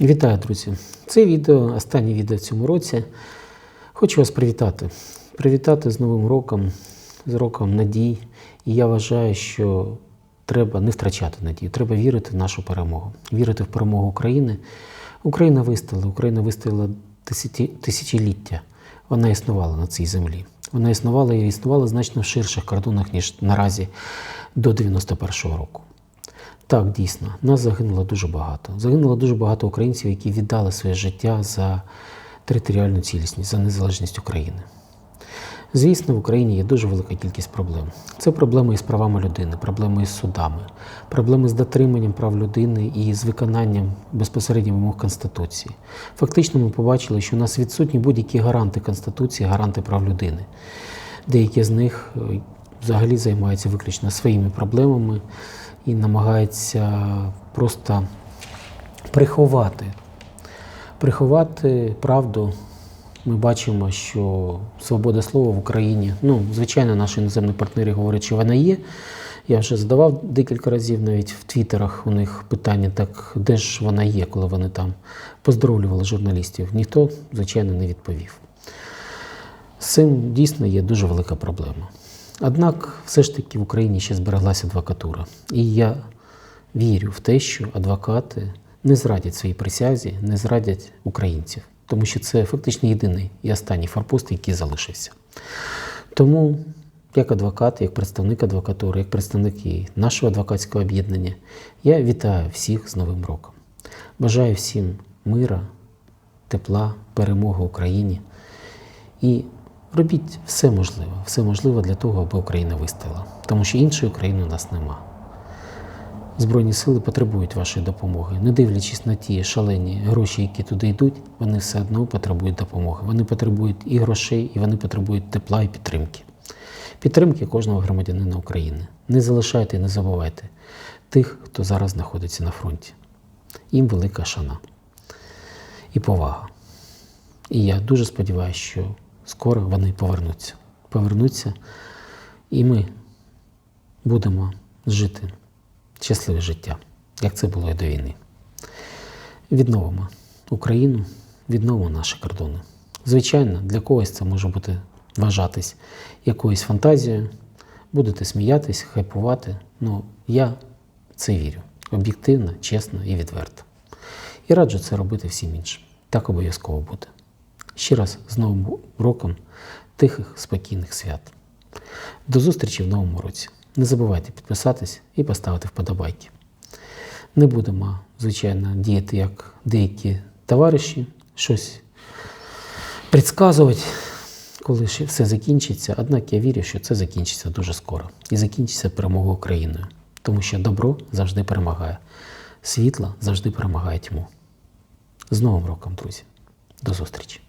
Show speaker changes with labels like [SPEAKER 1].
[SPEAKER 1] Вітаю, друзі! Це відео, останнє відео в цьому році. Хочу вас привітати. Привітати з Новим роком, з роком надій. І я вважаю, що треба не втрачати надію, треба вірити в нашу перемогу, вірити в перемогу України. Україна вистояла, Україна вистояла тисячоліття. Вона існувала на цій землі. Вона існувала і існувала значно в ширших кордонах, ніж наразі до 91-го року. Так, дійсно, нас загинуло дуже багато. Загинуло дуже багато українців, які віддали своє життя за територіальну цілісність, за незалежність України. Звісно, в Україні є дуже велика кількість проблем. Це проблеми із правами людини, проблеми із судами, проблеми з дотриманням прав людини і з виконанням безпосередньо вимог Конституції. Фактично, ми побачили, що у нас відсутні будь-які гаранти Конституції, гаранти прав людини. Деякі з них е, взагалі займаються виключно своїми проблемами і намагаються просто приховати, приховати правду. Ми бачимо, що свобода слова в Україні, ну, звичайно, наші іноземні партнери говорять, що вона є. Я вже задавав декілька разів навіть в Твіттерах у них питання, так де ж вона є, коли вони там поздоровлювали журналістів. Ніхто, звичайно, не відповів. З цим дійсно є дуже велика проблема. Однак, все ж таки в Україні ще збереглася адвокатура. І я вірю в те, що адвокати не зрадять своїй присязі, не зрадять українців, тому що це фактично єдиний і останній форпост, який залишився. Тому, як адвокат, як представник адвокатури, як представник і нашого адвокатського об'єднання, я вітаю всіх з Новим роком. Бажаю всім мира, тепла, перемоги Україні. І робіть все можливе, все можливе для того, аби Україна вистояла. Тому що іншої країни у нас нема. Збройні сили потребують вашої допомоги. Не дивлячись на ті шалені гроші, які туди йдуть, вони все одно потребують допомоги. Вони потребують і грошей, і вони потребують тепла і підтримки. Підтримки кожного громадянина України. Не залишайте і не забувайте тих, хто зараз знаходиться на фронті. Їм велика шана і повага. І я дуже сподіваюся, що скоро вони повернуться. Повернуться, і ми будемо жити щасливе життя, як це було і до війни. Відновимо Україну, відновимо наші кордони. Звичайно, для когось це може бути вважатись якоюсь фантазією, будете сміятись, хайпувати. Ну, я це вірю об'єктивно, чесно і відверто. І раджу це робити всім іншим. Так обов'язково буде. Ще раз з Новим роком тихих, спокійних свят. До зустрічі в новому році. Не забувайте підписатись і поставити вподобайки. Не будемо, звичайно, діяти як деякі товариші, щось предсказувати, коли ще все закінчиться. Однак я вірю, що це закінчиться дуже скоро і закінчиться перемогою Україною. Тому що добро завжди перемагає, світло завжди перемагає тьму. З Новим роком, друзі. До зустрічі!